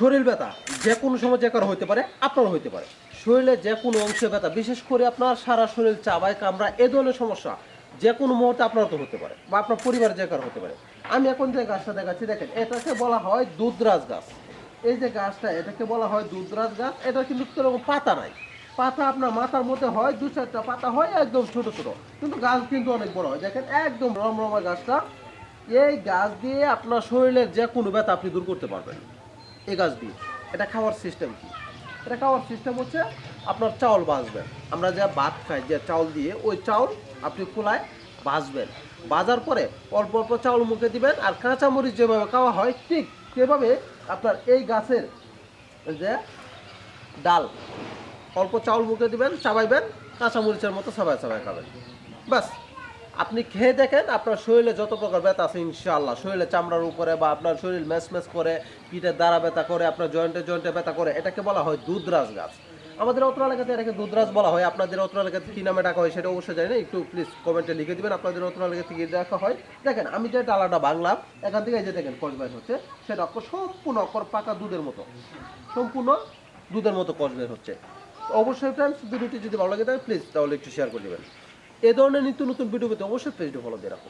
শরীর ব্যথা যে কোনো সময় যে কারও হতে পারে, আপনারও হতে পারে। শরীরে যে কোনো অংশে ব্যথা, বিশেষ করে আপনার সারা শরীর চাবায় কামড়া এ ধরনের সমস্যা যে কোনো মুহূর্তে আপনার তো হতে পারে বা আপনার পরিবারের যে কারও হতে পারে। আমি এখন যে গাছটা দেখাচ্ছি, দেখেন, এটাকে বলা হয় দুধরাজ গাছ। এই যে গাছটা, এটাকে বলা হয় দুধরাজ গাছ। এটা কিন্তু সেরকম পাতা নাই। পাতা আপনার মাথার মধ্যে হয়, দু চারটা পাতা হয়, একদম ছোট ছোট। কিন্তু গাছ কিন্তু অনেক বড় হয়। দেখেন, একদম রমরমা গাছটা। এই গাছ দিয়ে আপনার শরীরের যে কোনো ব্যথা আপনি দূর করতে পারবেন। এই গাছ দিয়ে। এটা খাওয়ার সিস্টেম কি? এটা খাওয়ার সিস্টেম হচ্ছে আপনার চাউল বাঁচবেন। আমরা যা ভাত খাই, যে চাউল দিয়ে, ওই চাউল আপনি খোলায় ভাজবেন বাজার পরে অল্প অল্প চাউল মুখে দিবেন আর কাঁচামরিচ যেভাবে খাওয়া হয়, ঠিক সেভাবে আপনার এই গাছের যে ডাল, অল্প চাউল মুখে দিবেন, চাবাইবেন, কাঁচামরিচের মতো চাবাই চাবাই খাবেন। বাস আপনি খেয়ে দেখেন, আপনার শরীরে যত প্রকার ব্যথা আছে, ইনশাআল্লাহ। শরীরে চামড়ার উপরে বা আপনার শরীর ম্যাচ ম্যাচ করে, পিঠের দ্বারা ব্যথা করে, আপনার জয়েন্টে জয়েন্টে ব্যথা করে, এটাকে বলা হয় দুধরাজ গাছ। আমাদের অত্র এলাকাতে এটাকে দুধরাজ বলা হয়। আপনাদের অত্র এলাকাতে কী নামে ডাকা হয় সেটা অবশ্যই জানি না, একটু প্লিজ কমেন্টে লিখে দিবেন, আপনাদের অত্র এলাকাতে কী ডাকা হয়। দেখেন, আমি যে ডালাটা বাংলাম এখান থেকে এই যে দেখেন কসবাইস হচ্ছে, সেটা সম্পূর্ণ অক্ষর পাকা দুধের মতো। সম্পূর্ণ দুধের মতো কসবের হচ্ছে। অবশ্যই ফ্রেন্ডস ভিডিওটি যদি ভালো লাগে থাকে প্লিজ তাহলে একটু শেয়ার করে দেবেন। এ ধরনের নিত্য নতুন ভিডিও পেতে অবশ্যই পেজটি ফলো দিয়ে রাখুন।